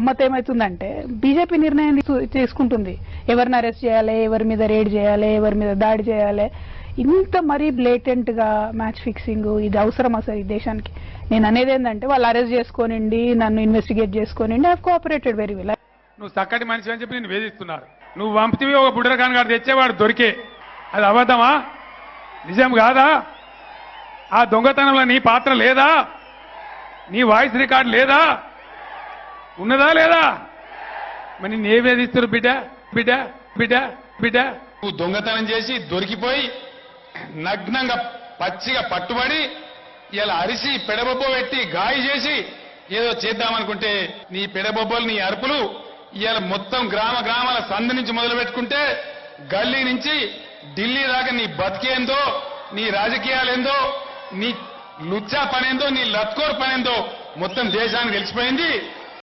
గమ్మత్ ఏమవుతుందంటే బీజేపీ నిర్ణయం తీసుకుంటుంది. ఎవరిని అరెస్ట్ చేయాలి ఎవరి మీద రేడ్ చేయాలి ఎవరి మీద దాడి చేయాలి. ఇంత మరీ బ్లేటెంట్గా మ్యాచ్ ఫిక్సింగ్ ఇది అవసరం అసలు ఈ దేశానికి. నేను అనేది ఏంటంటే వాళ్ళు అరెస్ట్ చేసుకోనండి నన్ను ఇన్వెస్టిగేట్ చేసుకోనండి ఐ కోఆపరేటెడ్ వెరీ వెల్ నువ్వు చక్కటి మనిషి అని చెప్పి నేను వేధిస్తున్నారు. నువ్వు పంపితివి ఒక బుడ్రఖాన్ గారు తెచ్చేవాడు దొరికే. అది అబద్ధమా? నిజం కాదా? ఆ దొంగతనంలో నీ పాత్ర లేదా? నీ వాయిస్ రికార్డ్ లేదా? ఉన్నదా లేదా? మరి నేను ఏ వేధిస్తారు బిడ్డ? బిడ్డ? బిడ్డ? బిడ్డ? నువ్వు దొంగతనం చేసి దొరికిపోయి నగ్నంగా పచ్చిగా పట్టుబడి ఇలా అరిసి పెడబొబ్బ పెట్టి గాయ చేసి ఏదో చేద్దామనుకుంటే నీ పెడబొబ్బలు నీ అరుపులు ఇవాళ మొత్తం గ్రామ గ్రామాల సంధి నుంచి మొదలు పెట్టుకుంటే గల్లీ నుంచి ఢిల్లీ దాకా నీ బతికేందో నీ రాజకీయాలేందో నీ లుచ్చా పనేందో నీ లత్కోర్ పనేందో మొత్తం దేశానికి తెలిసిపోయింది.